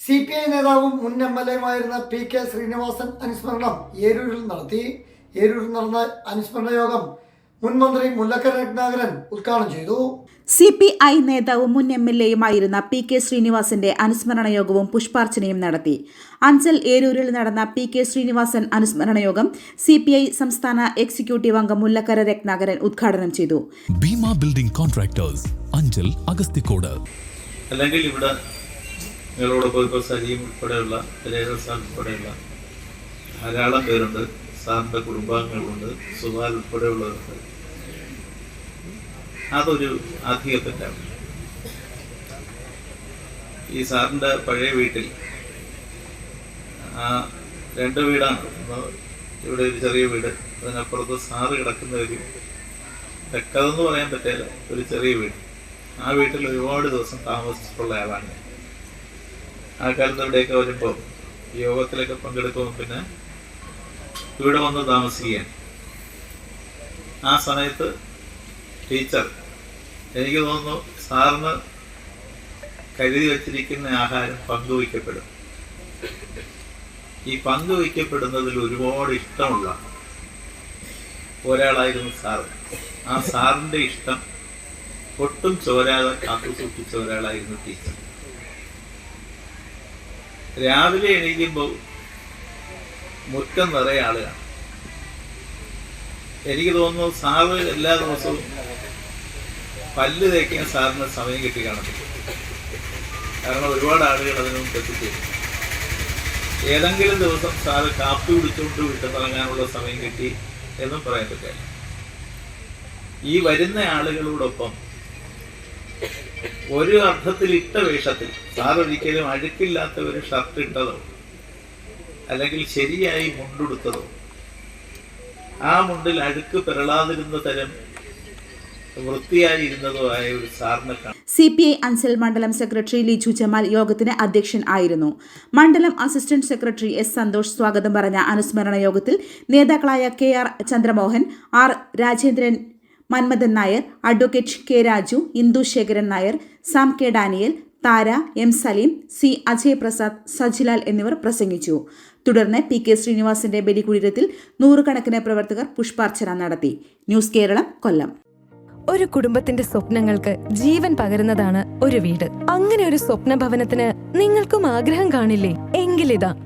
C P I നേതാവും മുൻ M L എയുമായിരുന്ന പി കെ ശ്രീനിവാസൻ അനുസ്മരണം ഏരൂരിൽ നടത്തി. ഏരൂരിൽ നടന്ന അനുസ്മരണ യോഗം മുൻ മന്ത്രി മുല്ലക്കര രത്നാകരൻ ഉദ്ഘാടനം ചെയ്തു. സി പി ഐ നേതാവും മുൻ എം എൽ എയുമായിരുന്ന പി കെ ശ്രീനിവാസന്റെ അനുസ്മരണ യോഗവും പുഷ്പാർച്ചനയും നടത്തി. അഞ്ചൽ ഏരൂരിൽ നടന്ന പി കെ ശ്രീനിവാസൻ അനുസ്മരണ യോഗം സി പി ഐ സംസ്ഥാന എക്സിക്യൂട്ടീവ് അംഗം മുല്ലക്കര രത്നാകരൻ ഉദ്ഘാടനം ചെയ്തു. ഭീമ ബിൽഡിംഗ് കോൺട്രാക്ടേഴ്സ് അഞ്ചൽ അഗസ്തിക്കോട് അല്ലെങ്കിൽ ഇവിടെ നിങ്ങളോടൊപ്പം ഇപ്പോൾ സലീം ഉൾപ്പെടെയുള്ള രേഖ സാർ ഉൾപ്പെടെയുള്ള ധാരാളം പേരുണ്ട്. സാറിന്റെ കുടുംബാംഗങ്ങളുണ്ട്. സുഹാൽ ഉൾപ്പെടെയുള്ളവരുണ്ട്. അതൊരു ആധികത്തെറ്റാണ് തെറ്റാണ് ഈ സാറിന്റെ പഴയ വീട്ടിൽ ആ രണ്ട് വീടാണ്. ഇവിടെ ഒരു ചെറിയ വീട് അതിനപ്പുറത്ത് സാറ് കിടക്കുന്ന ഒരു തെക്കതെന്ന് പറയാൻ പറ്റില്ല ഒരു ചെറിയ വീട്. ആ വീട്ടിൽ ഒരുപാട് ദിവസം താമസിച്ചിട്ടുള്ള ആളാണ്. ആ കാലത്ത് ഇവിടെയൊക്കെ വരുമ്പോൾ യോഗത്തിലൊക്കെ പങ്കെടുക്കുമ്പോൾ പിന്നെ ഇവിടെ വന്ന് താമസിക്കുകയാണ് ആ സമയത്ത് ടീച്ചർ എനിക്ക് തോന്നുന്നു സാറിന് കരുതി വച്ചിരിക്കുന്ന ആഹാരം പങ്കുവയ്ക്കപ്പെടും. ഈ പങ്കുവയ്ക്കപ്പെടുന്നതിൽ ഒരുപാട് ഇഷ്ടമുള്ള ഒരാളായിരുന്നു സാറ്. ആ സാറിന്റെ ഇഷ്ടം ഒട്ടും ചോരാതെ കാത്തു സൂക്ഷിച്ച ഒരാളായിരുന്നു ടീച്ചർ. രാവിലെ എണീക്കുമ്പോൾ മുറ്റം നിറയെ ആളുകളാണ്. എനിക്ക് തോന്നുന്നു സാറ് എല്ലാ ദിവസവും പല്ല് തേക്കാൻ സാറിന് സമയം കിട്ടി കാണത്തില്ല കാരണം ഒരുപാട് ആളുകൾ അതിനു എത്തിച്ചേരും ഏതെങ്കിലും ദിവസം സാറ് കാപ്പി കുടിച്ചുകൊണ്ട് വീട്ടിലിറങ്ങാനുള്ള സമയം കിട്ടി എന്നും പറയാൻ പറ്റില്ല. ഈ വരുന്ന ആളുകളോടൊപ്പം ഒരു അർത്ഥത്തിൽ ഇട്ട വേഷത്തിൽ. സാർ ഒരിക്കലും അഴുക്കില്ലാത്ത ഒരു ഷർട്ട് ഇട്ടതോ അല്ലെങ്കിൽ ശരിയായി മുണ്ടെടുത്തതോ ആ മുണ്ടിൽ അഴുക്ക് പിറളാതിരുന്ന തരം സി പി ഐ അഞ്ചൽ മണ്ഡലം സെക്രട്ടറി ലിജു ജമാൽ യോഗത്തിന് അധ്യക്ഷൻ ആയിരുന്നു. മണ്ഡലം അസിസ്റ്റന്റ് സെക്രട്ടറി എസ് സന്തോഷ് സ്വാഗതം പറഞ്ഞ അനുസ്മരണ യോഗത്തിൽ നേതാക്കളായ K R Chandramohan R Rajendran Manmadhan Nair advocate K Raju Indu Sekharan Nair Sam K Daniel Thara M Saleem C Ajay Prasad Sajilal എന്നിവർ പ്രസംഗിച്ചു. തുടർന്ന് പി കെ ശ്രീനിവാസിന്റെ ബലികുടീരത്തിൽ നൂറുകണക്കിന് പ്രവർത്തകർ പുഷ്പാർച്ചന നടത്തി. ന്യൂസ് കേരളം കൊല്ലം. ഒരു കുടുംബത്തിന്റെ സ്വപ്നങ്ങൾക്ക് ജീവൻ പകരുന്നതാണ് ഒരു വീട്. അങ്ങനെ ഒരു സ്വപ്ന ഭവനത്തിന് നിങ്ങൾക്കും ആഗ്രഹം കാണില്ലേ? എങ്കിലിതാ